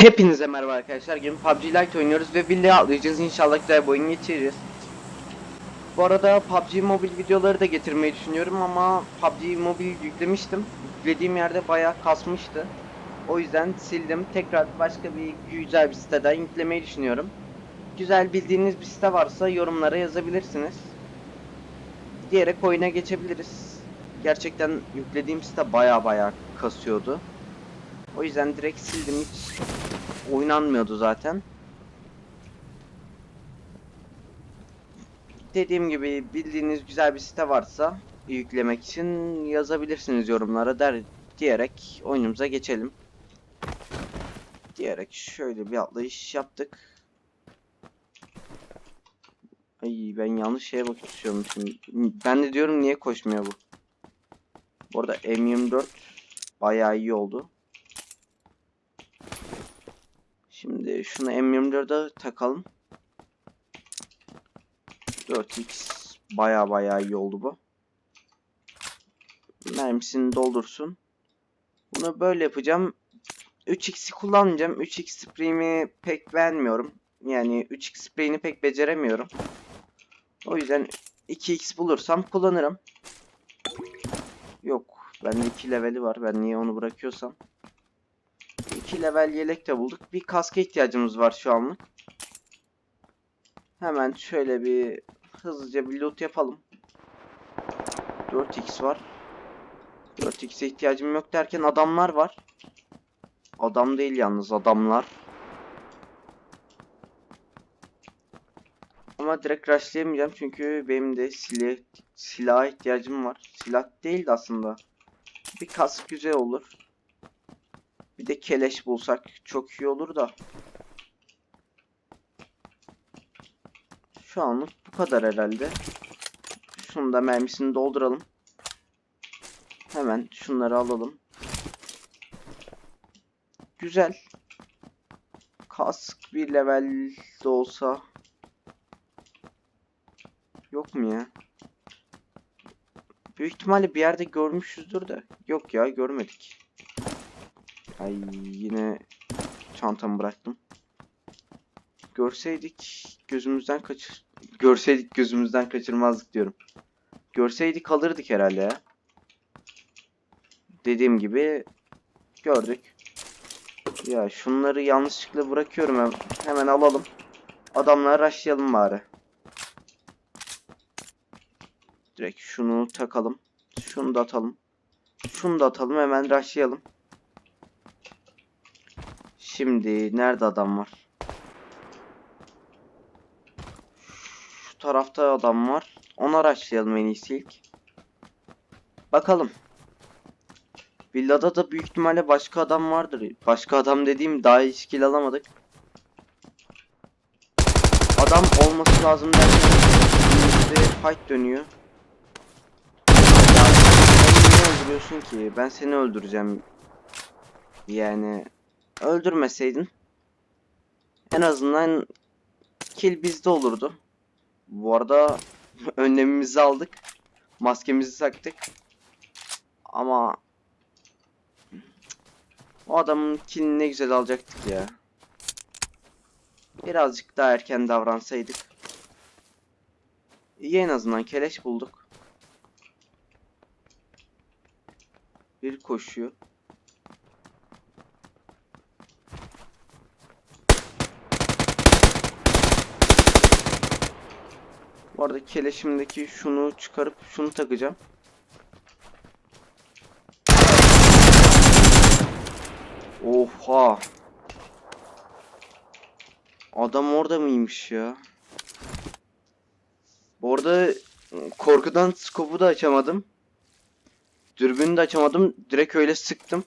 Hepinize merhaba arkadaşlar. Bugün PUBG Lite oynuyoruz ve villaya atlayacağız. İnşallah güzel bir oyun geçiririz. Bu arada PUBG Mobile videoları da getirmeyi düşünüyorum ama PUBG Mobile yüklemiştim. Yüklediğim yerde bayağı kasmıştı. O yüzden sildim. Tekrar başka bir güzel bir siteden yüklemeyi düşünüyorum. Güzel bildiğiniz bir site varsa yorumlara yazabilirsiniz. Diyerek oyuna geçebiliriz. Gerçekten yüklediğim site baya baya kasıyordu. O yüzden direkt sildim hiç oynanmıyordu zaten. Dediğim gibi bildiğiniz güzel bir site varsa yüklemek için yazabilirsiniz yorumlara der diyerek oyunumuza geçelim. Diyerek şöyle bir atlayış yaptık. Ay ben yanlış şeye bakıyormuşum. Ben de diyorum niye koşmuyor bu. Bu arada M24 bayağı iyi oldu. Şimdi şunu M24'e takalım. 4x baya baya iyi oldu bu. Mermisini doldursun. Bunu böyle yapacağım. 3x'i kullanmayacağım. 3x spreyimi pek beğenmiyorum. Yani 3x spreyini pek beceremiyorum. O yüzden 2x bulursam kullanırım. Yok. Bende 2 leveli var. Ben niye onu bırakıyorsam. 2 level yelek de bulduk. Bir kaska ihtiyacımız var şu anlık. Hemen şöyle bir hızlıca bir loot yapalım. 4x var. 4x'e ihtiyacım yok derken adamlar var. Adam değil yalnız adamlar. Ama direkt rushlayamayacağım çünkü benim de silah, silaha ihtiyacım var. Silah değil de aslında. Bir kask güzel olur. Bir de keleş bulsak çok iyi olur da. Şu anlık bu kadar herhalde. Şunu da mermisini dolduralım. Hemen şunları alalım. Güzel. Kask bir level de olsa. Yok mu ya? Büyük ihtimalle bir yerde görmüşüzdür de. Yok ya görmedik. Ay yine çantamı bıraktım. Görseydik gözümüzden kaçır görseydik gözümüzden kaçırmazdık diyorum. Görseydik alırdık herhalde ya. Dediğim gibi gördük. Ya şunları yanlışlıkla bırakıyorum hemen, alalım. Adamları rushlayalım bari. Direkt şunu takalım. Şunu da atalım. Şunu da atalım hemen rushlayalım. Şimdi nerede adam var? Şu tarafta adam var. Onu araçlayalım en iyisi ilk. Bakalım. Villada da büyük ihtimalle başka adam vardır. Başka adam dediğim daha hiç kill alamadık. Adam olması lazım derken önümüzde fight dönüyor. Ya niye öldürüyorsun ki? Ben seni öldüreceğim. Yani öldürmeseydin en azından kill bizde olurdu. Bu arada önlemimizi aldık. Maskemizi taktık. Ama o adamın killini ne güzel alacaktık ya. Birazcık daha erken davransaydık. İyi en azından keleş bulduk. Bir koşuyor. Bu arada keleşimdeki şunu çıkarıp şunu takacağım. Oha. Adam orada mıymış ya? Bu arada korkudan skopu da açamadım. Dürbünü de açamadım. Direkt öyle sıktım.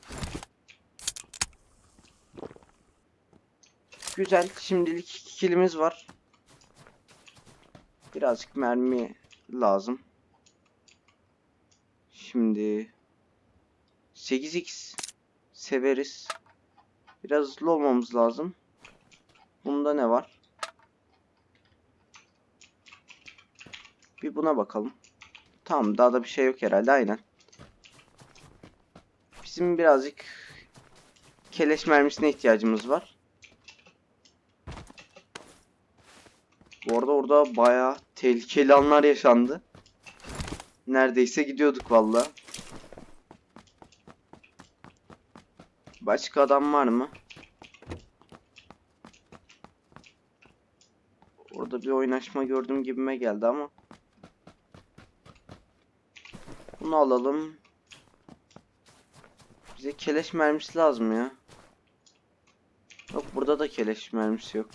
Güzel. Şimdilik iki kilimiz var. Birazcık mermi lazım. Şimdi 8x severiz. Biraz hızlı olmamız lazım. Bunda ne var? Bir buna bakalım. Tamam daha da bir şey yok herhalde aynen. Bizim birazcık keleş mermisine ihtiyacımız var. Bu arada orada bayağı tehlikeli anlar yaşandı. Neredeyse gidiyorduk valla. Başka adam var mı? Orada bir oynaşma gördüm gibime geldi ama. Bunu alalım. Bize keleş mermisi lazım ya. Yok burada da keleş mermisi yok.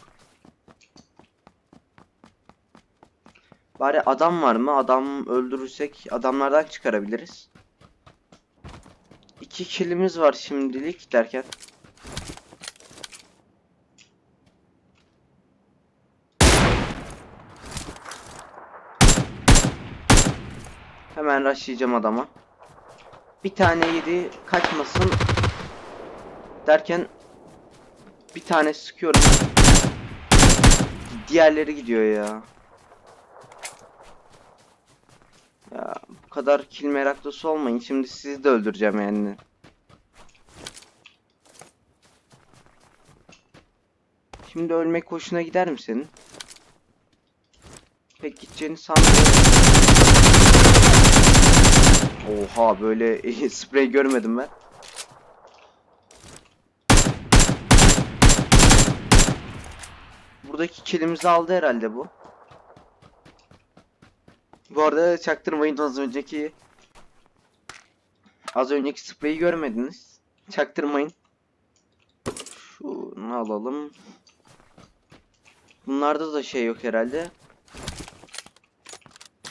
Bari adam var mı? Adam öldürürsek adamlardan çıkarabiliriz. İki kilimiz var şimdilik derken. Hemen rushlayacağım adama. Bir tane yedi kaçmasın derken bir tane sıkıyorum. Diğerleri gidiyor ya. Ya bu kadar kill meraklısı olmayın. Şimdi sizi de öldüreceğim yani. Şimdi ölmek hoşuna gider mi senin? Pek gideceğini sanmıyorum. Oha böyle sprey görmedim ben. Buradaki kilimizi aldı herhalde bu. Bu arada çaktırmayın az önceki az önceki spreyi görmediniz. Çaktırmayın. Şunu alalım. Bunlarda da şey yok herhalde.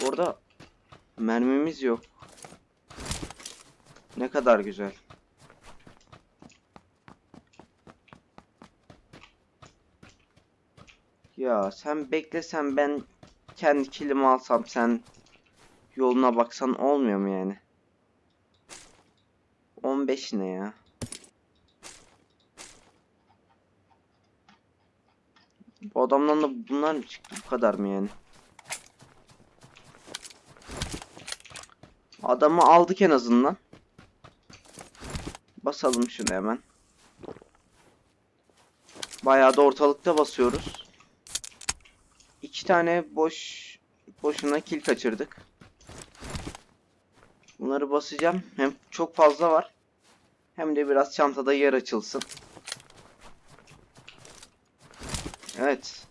Orada mermimiz yok. Ne kadar güzel. Ya sen beklesen ben kendi kilimi alsam sen yoluna baksan olmuyor mu yani? 15 ne ya? Bu adamdan da bunlar mı çıktı? Bu kadar mı yani? Adamı aldık en azından. Basalım şunu hemen. Bayağı da ortalıkta basıyoruz. İki tane boş boşuna kill kaçırdık. Bunları basacağım. Hem çok fazla var. Hem de biraz çantada yer açılsın. Evet.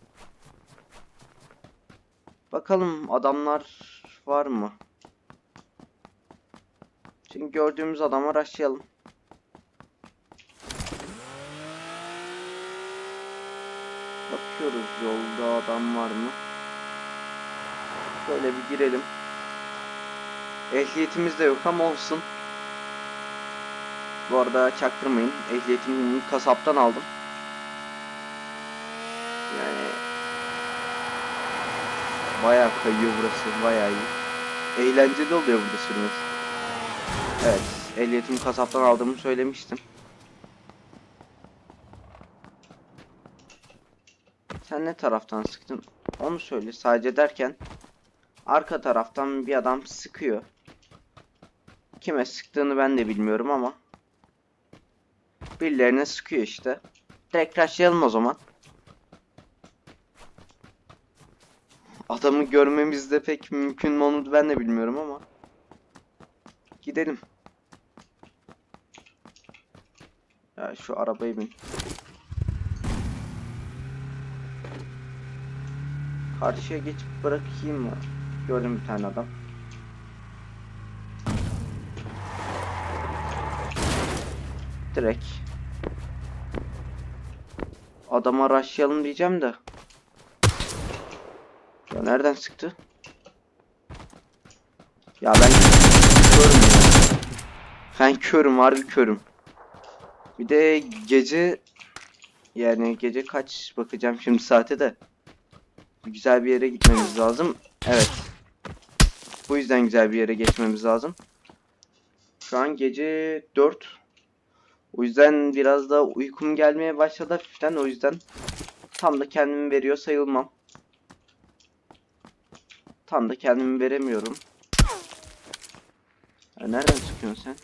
Bakalım adamlar var mı? Şimdi gördüğümüz adama rushlayalım. Bakıyoruz yolda adam var mı? Şöyle bir girelim. Ehliyetimiz de yok ama olsun. Bu arada çaktırmayın. Ehliyetimi kasaptan aldım. Yani bayağı kayıyor burası. Bayağı iyi. Eğlenceli oluyor burada sürmesi. Evet. Ehliyetimi kasaptan aldığımı söylemiştim. Sen ne taraftan sıktın? Onu söyle. Sadece derken arka taraftan bir adam sıkıyor. Kime sıktığını ben de bilmiyorum ama birilerine sıkıyor işte. Direkt rushlayalım o zaman. Adamı görmemiz de pek mümkün mü onu ben de bilmiyorum ama. Gidelim. Ya şu arabayı bin. Karşıya geçip bırakayım mı? Gördüm bir tane adam. Direkt. Adama rushlayalım diyeceğim de. Ya nereden sıktı? Ya ben körüm. Ben körüm harbi körüm. Bir de gece yani gece kaç bakacağım şimdi saate de. Güzel bir yere gitmemiz lazım. Evet. Bu yüzden güzel bir yere geçmemiz lazım. Şu an gece 4. O yüzden biraz da uykum gelmeye başladı hafiften. O yüzden tam da kendimi veriyor sayılmam. Tam da kendimi veremiyorum. Ya nereden çıkıyorsun sen?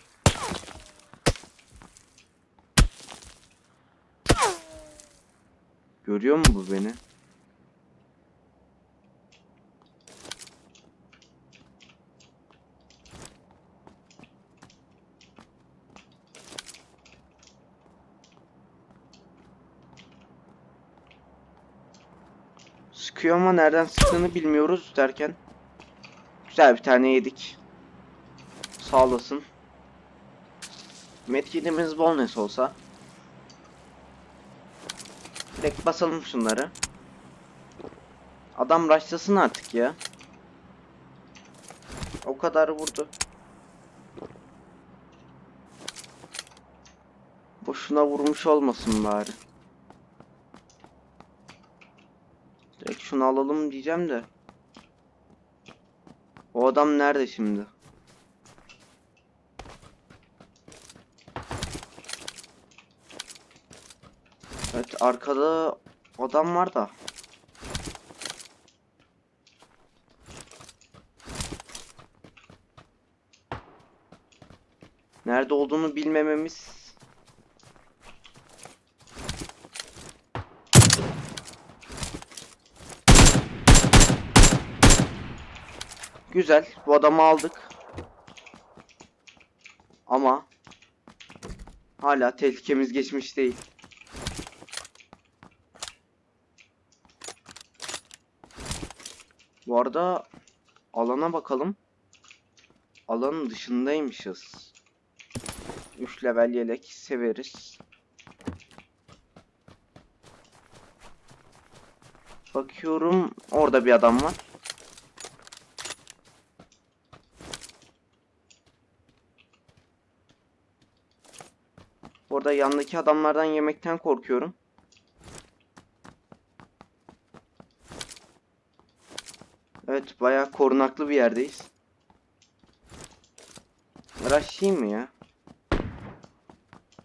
Görüyor mu bu beni? Sıkıyor ama nereden sıktığını bilmiyoruz derken. Güzel bir tane yedik. Sağ olasın. Medkitimiz bol nesi olsa. Direkt basalım şunları. Adam raşlasın artık ya. O kadar vurdu. Boşuna vurmuş olmasın bari. Direkt şunu alalım diyeceğim de. O adam nerede şimdi? Evet arkada adam var da. Nerede olduğunu bilmememiz Güzel. Bu adamı aldık. Ama hala tehlikemiz geçmiş değil. Bu arada alana bakalım. Alanın dışındaymışız. 3 level yelek severiz. Bakıyorum orada bir adam var. Orada yandaki adamlardan yemekten korkuyorum. Evet bayağı korunaklı bir yerdeyiz. Rushlayayım mı ya?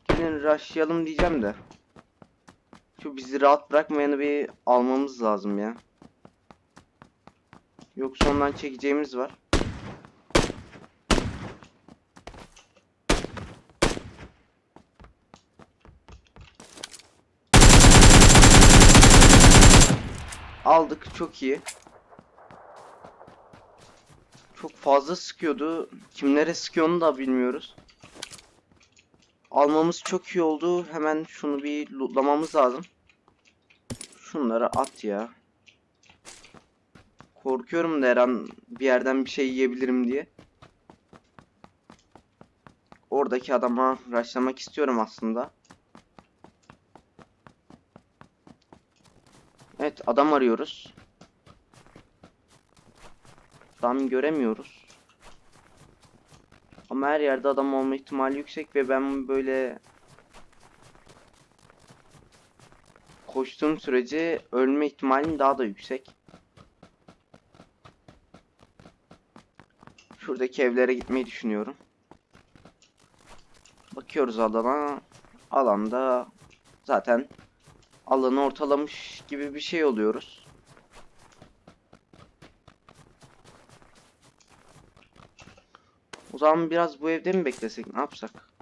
Gelin rushlayalım diyeceğim de. Şu bizi rahat bırakmayanı bir almamız lazım ya. Yoksa ondan çekeceğimiz var. Aldık çok iyi. Çok fazla sıkıyordu. Kimlere sıkıyorunu da bilmiyoruz. Almamız çok iyi oldu. Hemen şunu bir lootlamamız lazım. Şunları at ya. Korkuyorum da her an bir yerden bir şey yiyebilirim diye. Oradaki adama rushlamak istiyorum aslında. Evet adam arıyoruz. Adam göremiyoruz. Ama her yerde adam olma ihtimali yüksek ve ben böyle koştuğum sürece ölme ihtimalim daha da yüksek. Şuradaki evlere gitmeyi düşünüyorum. Bakıyoruz alana. Alanda zaten alanı ortalamış gibi bir şey oluyoruz. O zaman biraz bu evde mi beklesek ne yapsak?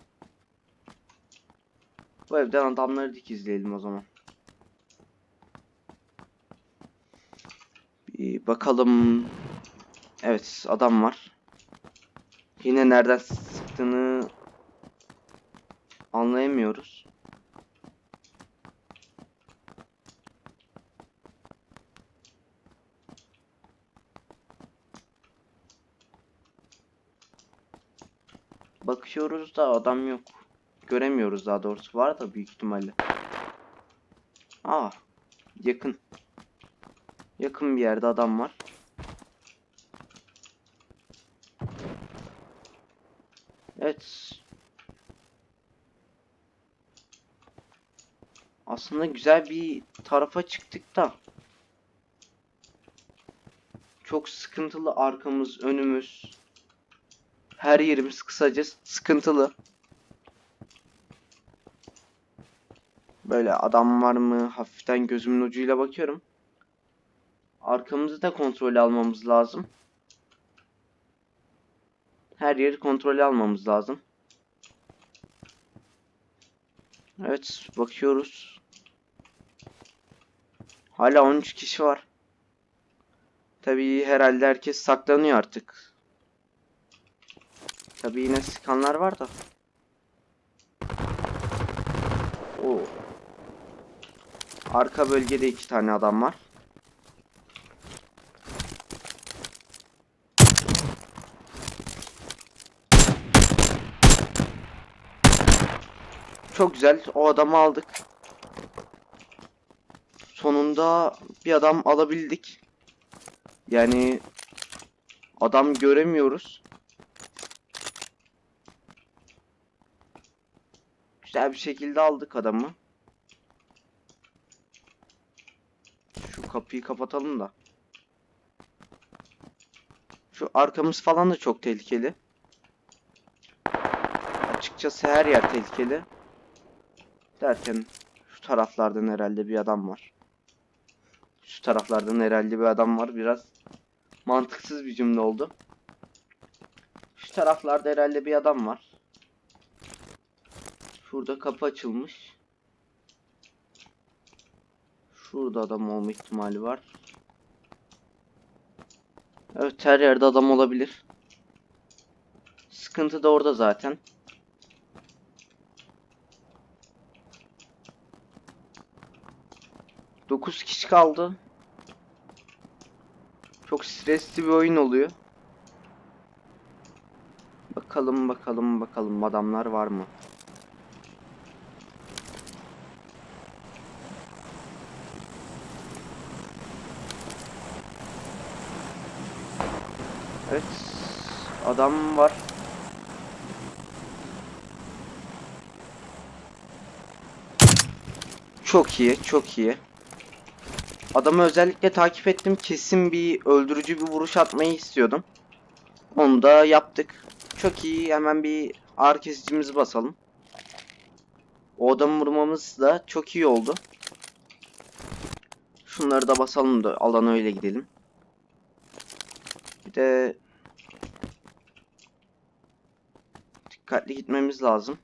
Bu evden adamları dikizleyelim o zaman. Bir bakalım. Evet adam var. Yine nereden sıktığını anlayamıyoruz. Bakıyoruz da adam yok. Göremiyoruz daha doğrusu. Var da büyük ihtimalle. Aa, yakın. Yakın bir yerde adam var. Evet. Aslında güzel bir tarafa çıktık da. Çok sıkıntılı arkamız, önümüz. Her yerimiz kısaca sıkıntılı. Böyle adam var mı? Hafiften gözümün ucuyla bakıyorum. Arkamızı da kontrol almamız lazım. Her yeri kontrol almamız lazım. Evet, bakıyoruz. Hala 13 kişi var. Tabii herhalde herkes saklanıyor artık. Tabi yine sıkanlar var da. Oo. Arka bölgede iki tane adam var. Çok güzel. O adamı aldık. Sonunda bir adam alabildik. Yani adam göremiyoruz. Güzel bir şekilde aldık adamı. Şu kapıyı kapatalım da. Şu arkamız falan da çok tehlikeli. Açıkçası her yer tehlikeli. Derken şu taraflardan herhalde bir adam var. Şu taraflardan herhalde bir adam var. Biraz mantıksız bir cümle oldu. Şu taraflarda herhalde bir adam var. Şurada kapı açılmış. Şurada adam olma ihtimali var. Evet her yerde adam olabilir. Sıkıntı da orada zaten. Dokuz kişi kaldı. Çok stresli bir oyun oluyor. Bakalım bakalım bakalım adamlar var mı? Evet. Adam var. Çok iyi, çok iyi. Adamı özellikle takip ettim. Kesin bir öldürücü bir vuruş atmayı istiyordum. Onu da yaptık. Çok iyi. Hemen bir ağır kesicimizi basalım. O adamı vurmamız da çok iyi oldu. Şunları da basalım da alana öyle gidelim. Bir de dikkatli gitmemiz lazım.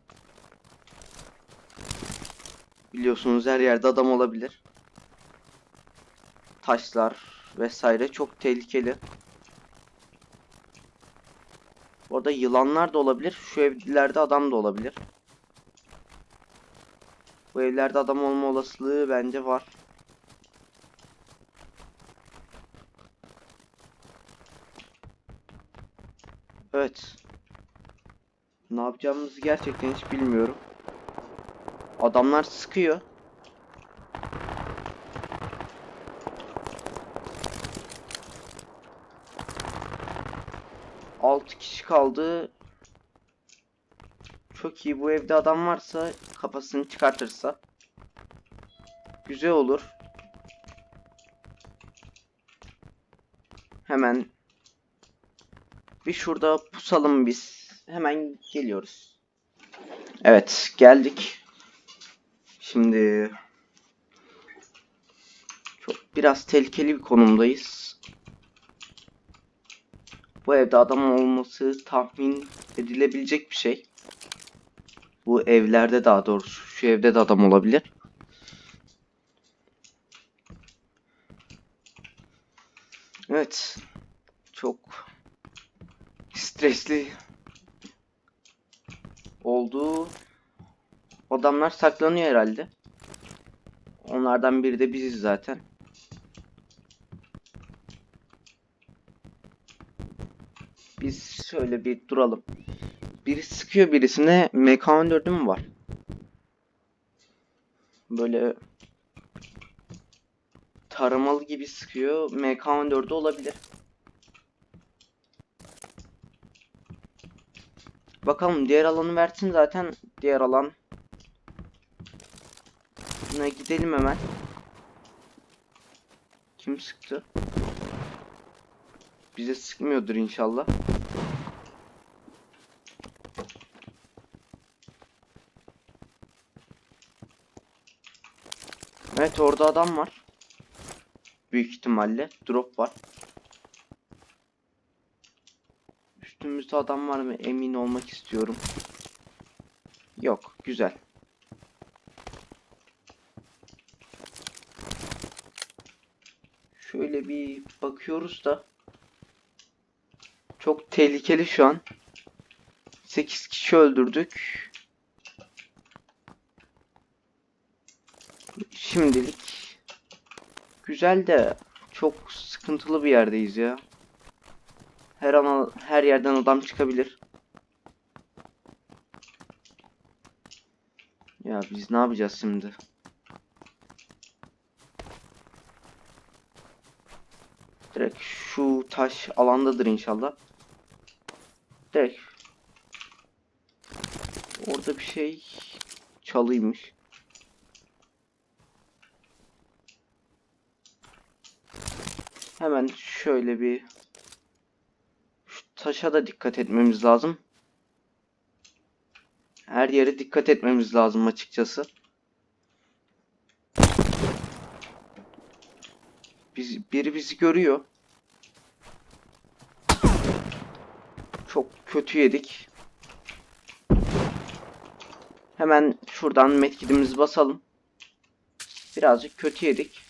Biliyorsunuz her yerde adam olabilir. Taşlar vesaire çok tehlikeli. Orada yılanlar da olabilir. Şu evlerde adam da olabilir. Bu evlerde adam olma olasılığı bence var. Evet. Ne yapacağımızı gerçekten hiç bilmiyorum. Adamlar sıkıyor. Altı kişi kaldı. Çok iyi. Bu evde adam varsa kafasını çıkartırsa güzel olur. Hemen bir şurada pusalım biz. Hemen geliyoruz. Evet, geldik. Şimdi çok biraz tehlikeli bir konumdayız. Bu evde adam olması tahmin edilebilecek bir şey. Bu evlerde daha doğrusu şu evde de adam olabilir. Evet. Çok stresli oldu. Adamlar saklanıyor herhalde. Onlardan biri de biziz zaten. Biz şöyle bir duralım. Biri sıkıyor birisine. MK14'ü mü var? Böyle taramalı gibi sıkıyor. MK14'ü olabilir. Bakalım diğer alanı versin zaten. Diğer alan. Ne gidelim hemen. Kim sıktı? Bize sıkmıyordur inşallah. Evet orada adam var. Büyük ihtimalle drop var. Üstümüzde adam var mı emin olmak istiyorum. Yok güzel. Şöyle bir bakıyoruz da çok tehlikeli şu an. 8 kişi öldürdük. Şimdilik güzel de çok sıkıntılı bir yerdeyiz ya. Her an her yerden adam çıkabilir. Ya biz ne yapacağız şimdi? Direkt şu taş alandadır inşallah. Direkt. Orada bir şey çalıymış. Hemen şöyle bir taşa da dikkat etmemiz lazım. Her yere dikkat etmemiz lazım açıkçası. Biz, biri bizi görüyor. Çok kötü yedik. Hemen şuradan medkitimizi basalım. Birazcık kötü yedik.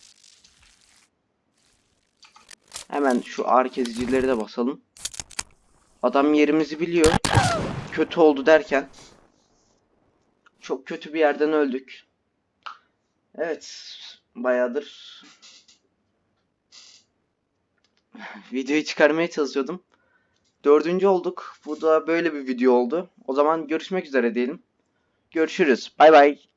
Hemen şu kesicileri de basalım. Adam yerimizi biliyor. Kötü oldu derken. Çok kötü bir yerden öldük. Evet. Bayağıdır videoyu çıkarmaya çalışıyordum. Dördüncü olduk. Bu da böyle bir video oldu. O zaman görüşmek üzere diyelim. Görüşürüz. Bay bay.